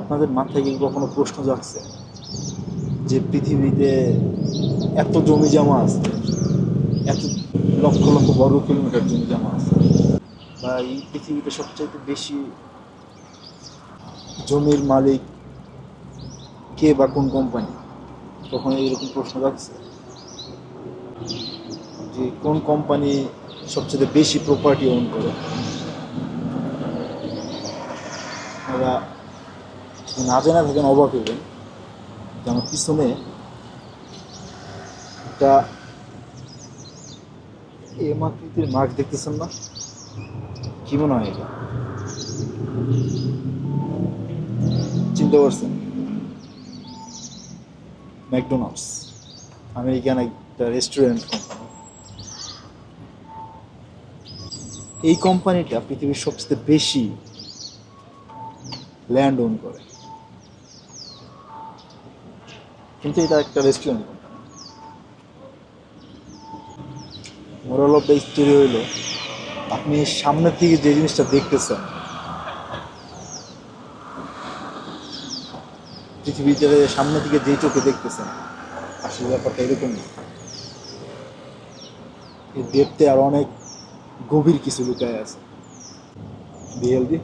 আপনাদের মাথায় কি কখনো প্রশ্ন জাগছে? যে পৃথিবীতে এত জমি জমা আছে, এত লক্ষ লক্ষ বর্গ কিলোমিটার জমি জমা আছে, বা এই পৃথিবীতে সবচাইতে বেশি জমির মালিক কে বা কোন কোম্পানি? কখনো এরকম প্রশ্ন রাখছে যে কোন কোম্পানি সবচেয়ে বেশি প্রপার্টি ওন করে? না জানা থাকেন, অবাক হবেন যে আমার পিছনে একটা এম আকৃতির মার্ক দেখতেছেন না? কি মনে হয় এটা? চিনতে পারছেন? ম্যাকডোনাল্ডস, আমেরিকান একটা রেস্টুরেন্ট কোম্পানি এই কোম্পানিটা পৃথিবীর সবচেয়ে বেশি ল্যান্ড ওন করে। কিন্তু এটা একটা restaurant moral of the story হইল, আপনি সামনের থেকে যে জিনিসটা দেখতেছেন, পৃথিবীতে সামনে থেকে যে চোখে দেখতেছেন, আসলে ব্যাপারটা এরকম এই ডেপতে আর অনেক গভীর কিছু লুকায় আছে। Be healthy